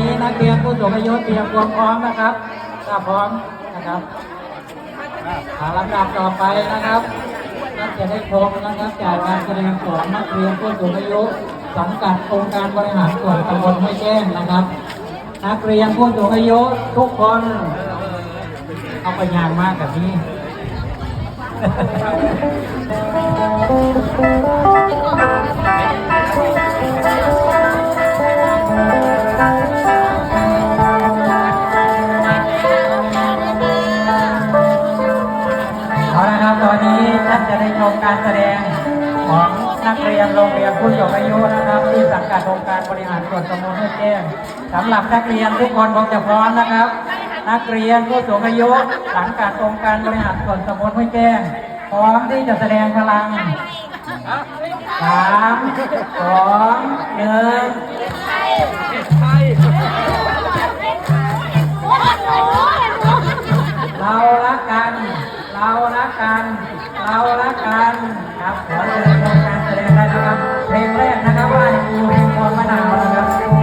นี้นักเรียนผู้สูงอายุเตรียมความพร้อมนะครับถ้าพร้อมนะครับอาลำดับต่อไปนะครับก็จะได้ชมนะครับจากการแสดงของนักเรียนผู้สูงอายุสังกัดองค์การบริหารส่วนตำบลห้วยแจ้งนะครับ นักเรียนผู้สูงอายุทุกคนเอาไปยางมากกับนี้เอาล บริหารส่วนตำบลห้วยแจ้งสำหรับนักเรียนทุกคนคงจะพร้อมนะครับ นักเรียนผู้สูงอายุสังกัดองค์การบริหารส่วนตำบลห้วยแจ้งพร้อมที่จะแสดงพลังสามสองหนึ่งเรารักกัน เรารักกัน เรารักกันครับขอเชิญชมการแสดงได้นะครับ เพลงแรกนะครับว่าอยู่เพลงพรมะนาวนะครับ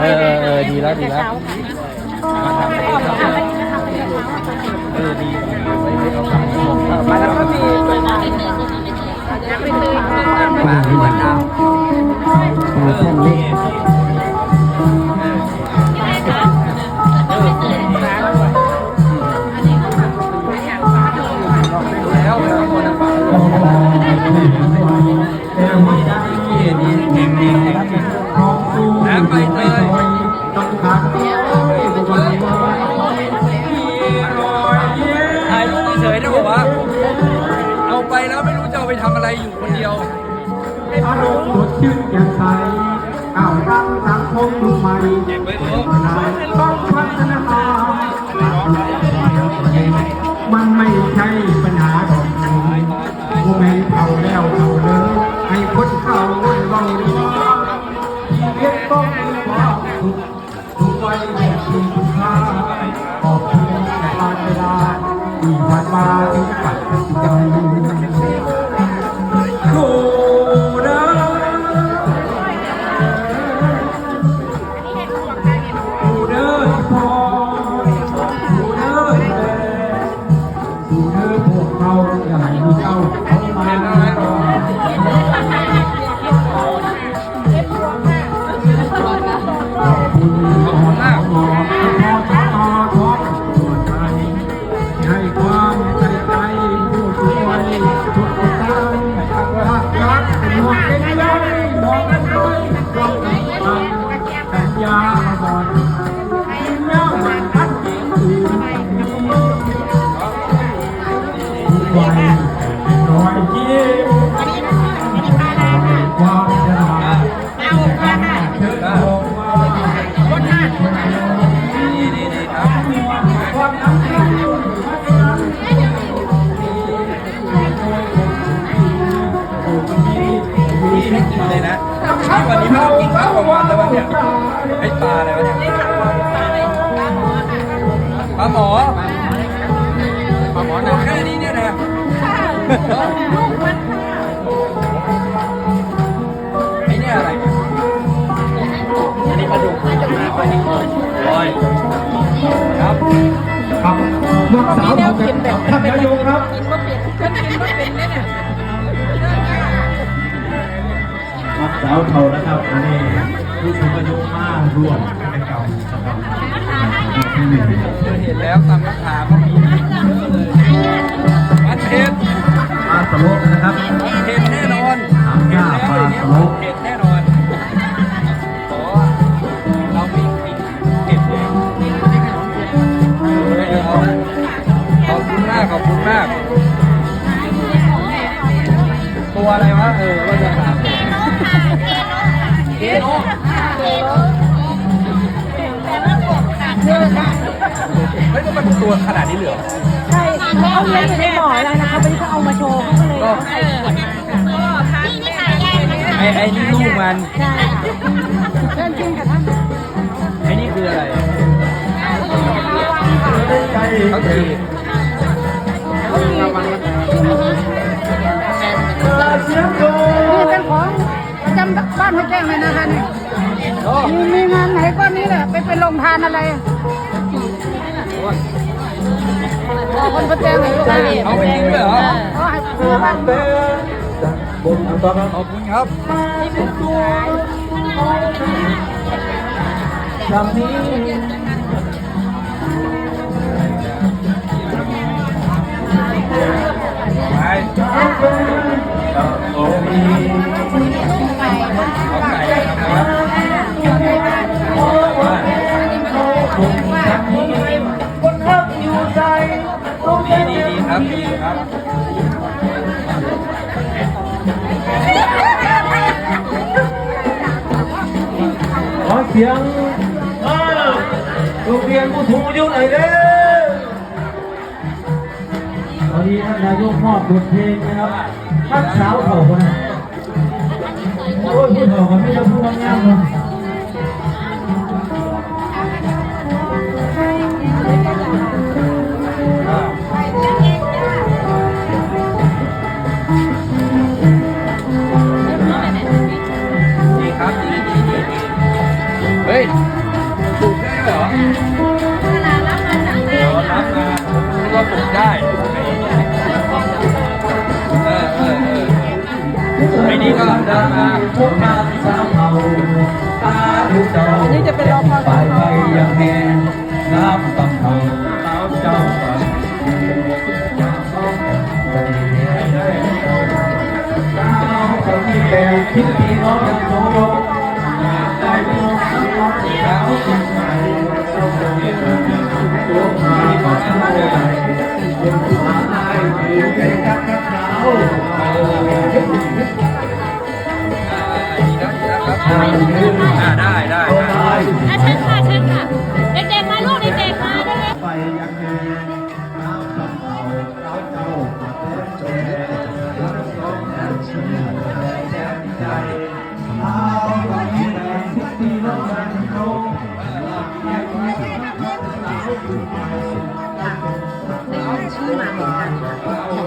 เออเออเออดีแล้วดีแล้วมาทำเป็นเออดีดีไม่ไม่เอาขายมาแล้วก็มีมาที่มันดาวเออ เอาไปแล้วไม่รู้จะเอาไปทำอะไรอยู่คนเดียวอารมณ์สดชื่นแจ่มใสก้าวตั้งสังคมยุคใหม่ต้องพัฒนามันไม่ใช่ปัญหาของผมเมนเอาแล้วเอาเลย เนี่ยไอ้ปลาอะไรวะเนี่ยปลาหมอปลาหมอนะแค่นี้เนี่ยนะไอ้เนี่ยอะไรเนี่ยอันนี้ปลาดุกปลาดุกปลาดุกลอยครับครับลูกสาวของท่านนายกครับครับสาวเท่านะครับอันนี้ ผู้สูงอายุมากร่วมในเก่านะครับที่หนึ่งเห็นแล้วตามราคาก็มี นาดนี้เหลือใช่เขาเอาเลี้ยงอยู่ในบ่อแล้วนะคะวันนี้เขาเอามาโชว์เขาก็เลยก็เอาใส่ขวดไอ้ไอ้นี่ลูกมันใช่เชิญชิมกับท่านไอ้นี่คืออะไรใจเขาจีบเสียงโดนี่เป็นของประจำบ้านห้วยแจ้งเลยนะคะเนี่ยโอ้มีมีงานไหนก็นี่แหละไปเป็นโรงทานอะไรขอ คนประแจ้งเลยลูกเอาไปกินด้วยเหรอเอให้ผู้บ้านเต้จากบนอันตรายขอบคุณครับคำนี้ไป อเสียงเออโรงเรียนผู้สูงอายุหน่อยเด้อตอนนี้ท่านนายกมอบบทเพลงนะครับท่านสาวเขาคนนั้นโอ้ยพูดเขากันไม่ต้องพูดง่ายๆเลย ไอ้นี่ก็เดินมาพวกนางสาวเขาตาดูเจ้านี่จะเป็นรอพอไปไปอย่างแน่น้ำตำเขาสาวเจ้าไปสาวคนที่แก่คิดดีน้องยังโตได้ไม่ลงสาวสาวคนใหม่ต้องเรียนตัวมาขอสาวใหญ่คนมาได้ดีใจกับกับสาว อ่าได้ได้ได้อะเชิญค่ะเชิญค่ะเด็กๆมาลูกเด็กๆมาเด็กไปยังแงน้ำตำเอาเจ้าเจ้าประเทศจงรักสองแดนชีวิตแดนใจเอาตอนนี้แดนที่ดีน้องแดนโน้ชื่อมาเหมือนกัน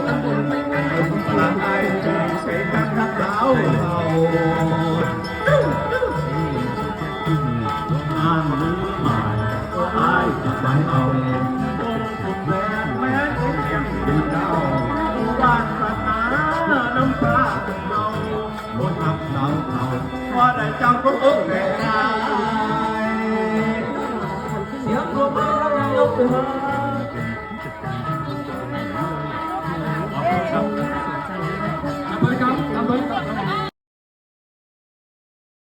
ตำบลไม่ไม่ละไอใจเสียงำต